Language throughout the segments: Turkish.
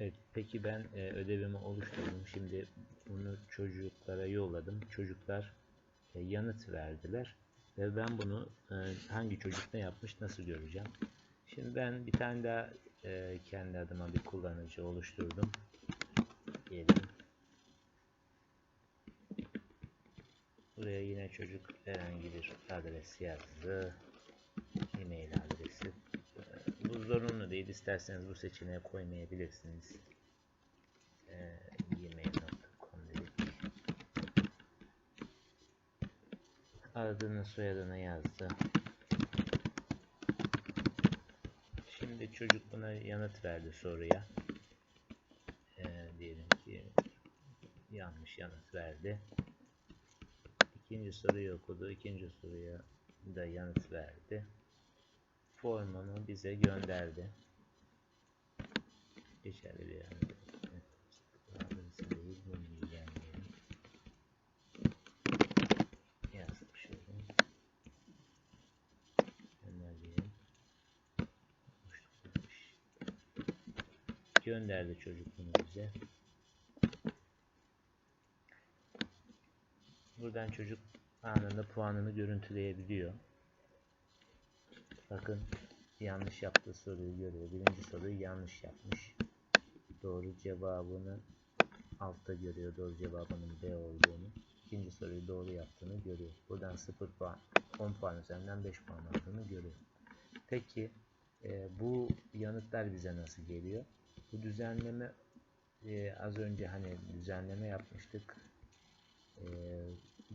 Evet, peki ben e, ödevimi oluşturdum. Şimdi bunu çocuklara yolladım. Çocuklar e, yanıt verdiler ve ben bunu e, hangi çocuk ne yapmış nasıl göreceğim? Şimdi ben bir tane daha e, kendi adıma bir kullanıcı oluşturdum. Diyelim. Buraya yine çocuk herhangi bir adres yazdı. E-mail adresi. Bu zorunlu değil. İsterseniz bu seçeneğe koymayabilirsiniz. E, gmail.com dedik. Adını soyadını yazdı. Şimdi çocuk buna yanıt verdi soruya. E, diyelim ki yanlış yanıt verdi. İkinci soruyu okudu. İkinci soruya da yanıt verdi. Formunu bize gönderdi. Geçerli bir. Oluşturulmuş. Gönderdi çocuk bunu bize. Buradan çocuk anında puanını görüntüleyebiliyor. Bakın yanlış yaptığı soruyu görüyor. Birinci soruyu yanlış yapmış. Doğru cevabını altta görüyor. Doğru cevabının B olduğunu. İkinci soruyu doğru yaptığını görüyor. Buradan 0 puan, 10 puan üzerinden 5 puan aldığını görüyor. Peki e, bu yanıtlar bize nasıl geliyor? Bu düzenleme e, az önce hani düzenleme yapmıştık. E,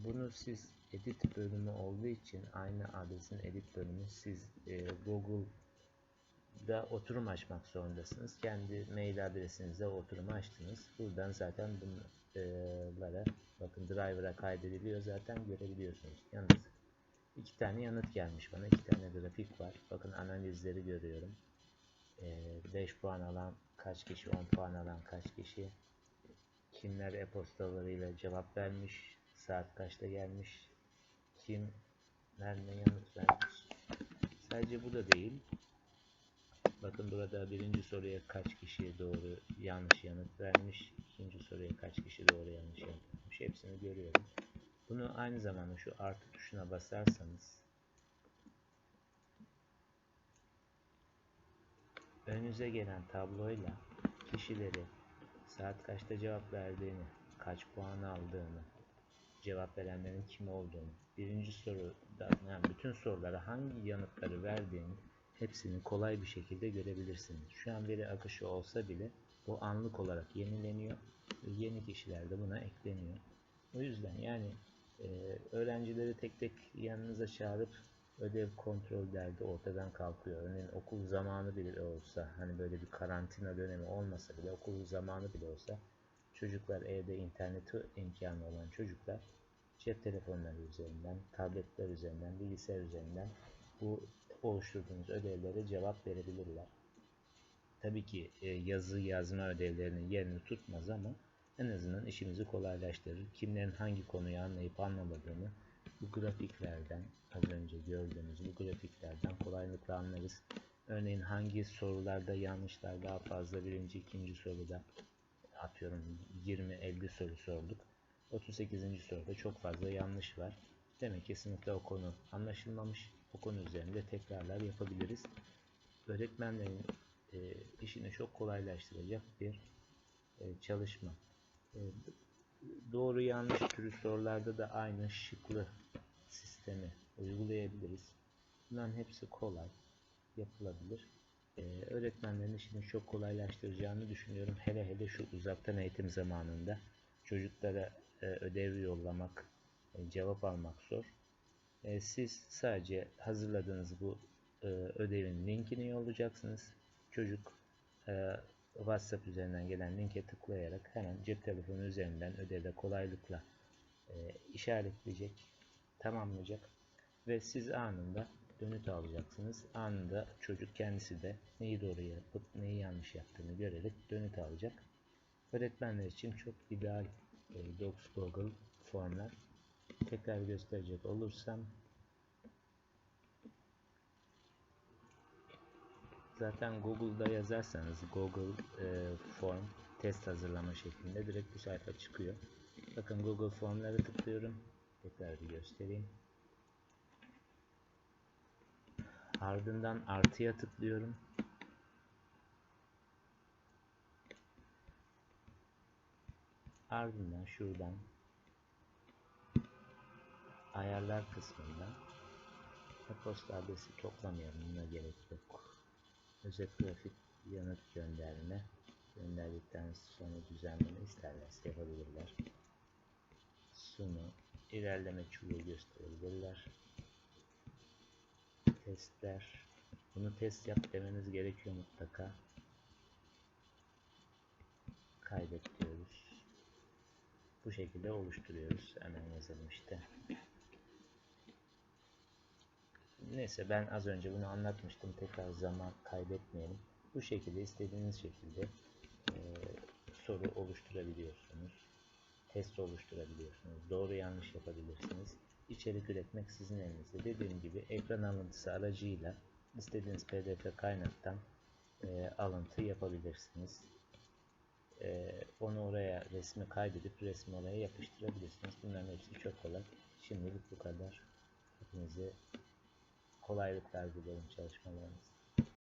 bunu siz edit bölümü olduğu için aynı adresin edit bölümü siz e, Google'da oturum açmak zorundasınız. Kendi mail adresinize oturumu açtınız. Buradan zaten bunlara bakın driver'a kaydediliyor zaten görebiliyorsunuz. Yalnız iki tane yanıt gelmiş bana. iki tane grafik var. Bakın analizleri görüyorum. 5 puan alan kaç kişi, 10 puan alan kaç kişi, kimler e-postalarıyla cevap vermiş, saat kaçta gelmiş, kim nerede yanıt vermiş. Sadece bu da değil. Bakın burada birinci soruya kaç kişi doğru yanlış yanıt vermiş, ikinci soruya kaç kişi doğru yanlış yanıt vermiş. Hepsini görüyorum. Bunu aynı zamanda şu artı tuşuna basarsanız önünüze gelen tabloyla kişileri saat kaçta cevap verdiğini, kaç puan aldığını, cevap verenlerin kim olduğunu, birinci soruda yani bütün sorulara hangi yanıtları verdiğini hepsini kolay bir şekilde görebilirsiniz. Şu an veri akışı olsa bile bu anlık olarak yenileniyor yeni kişiler de buna ekleniyor. O yüzden yani e, öğrencileri tek tek yanınıza çağırıp ödev kontrol derdi ortadan kalkıyor. Örneğin okul zamanı bile olsa hani böyle bir karantina dönemi olmasa bile okul zamanı bile olsa çocuklar evde interneti imkanı olan çocuklar cep telefonları üzerinden, tabletler üzerinden, bilgisayar üzerinden bu oluşturduğunuz ödevlere cevap verebilirler. Tabii ki e, yazı yazma ödevlerinin yerini tutmaz ama en azından işimizi kolaylaştırır. Kimlerin hangi konuyu anlayıp anlamadığını bu grafiklerden az önce gördüğünüz bu grafiklerden kolaylıkla anlarız. Örneğin hangi sorularda yanlışlar daha fazla birinci ikinci soruda atıyorum 20-50 soru sorduk. 38. soruda çok fazla yanlış var. Demek ki sınıfta o konu anlaşılmamış. O konu üzerinde tekrarlar yapabiliriz. Öğretmenlerin e, işini çok kolaylaştıracak bir e, çalışma. E, doğru yanlış türü sorularda da aynı şıklı sistemi uygulayabiliriz. Bunların hepsi kolay yapılabilir. Ee, öğretmenlerin işini çok kolaylaştıracağını düşünüyorum. Hele hele şu uzaktan eğitim zamanında çocuklara e, ödev yollamak, e, cevap almak zor. E, siz sadece hazırladığınız bu e, ödevin linkini yollayacaksınız. Çocuk e, WhatsApp üzerinden gelen linke tıklayarak hemen cep telefonu üzerinden ödevde kolaylıkla e, işaretleyecek, tamamlayacak ve siz anında dönüt alacaksınız. Anında çocuk kendisi de neyi doğru yapıp neyi yanlış yaptığını görerek dönüt alacak. Öğretmenler için çok ideal e, Docs Google formlar. Tekrar gösterecek olursam Zaten Google'da yazarsanız Google e, Form test hazırlama şeklinde direkt bu sayfa çıkıyor. Bakın Google Form'lara tıklıyorum. Tekrar bir göstereyim. Ardından artıya tıklıyorum. Ardından şuradan ayarlar kısmında e-posta adresi toplamayalım buna gerek yok. Özet grafik yanıt gönderme gönderdikten sonra düzenleme isterlerse yapabilirler. Sunu ilerleme çubuğu gösterebilirler. Testler bunu test yap demeniz gerekiyor mutlaka. Kaydet diyoruz. Bu şekilde oluşturuyoruz. Hemen yazalım işte. Neyse ben az önce bunu anlatmıştım. Tekrar zaman kaybetmeyelim. Bu şekilde istediğiniz şekilde e, soru oluşturabiliyorsunuz. Test oluşturabiliyorsunuz. Doğru yanlış yapabilirsiniz. İçerik üretmek sizin elinizde. Dediğim gibi ekran alıntısı aracıyla istediğiniz pdf kaynaktan e, alıntı yapabilirsiniz. E, onu oraya resmi kaydedip resmi oraya yapıştırabilirsiniz. Bunların hepsi çok kolay. Şimdilik bu kadar. Hepinize kolaylıklar dilerim çalışmalarınızda.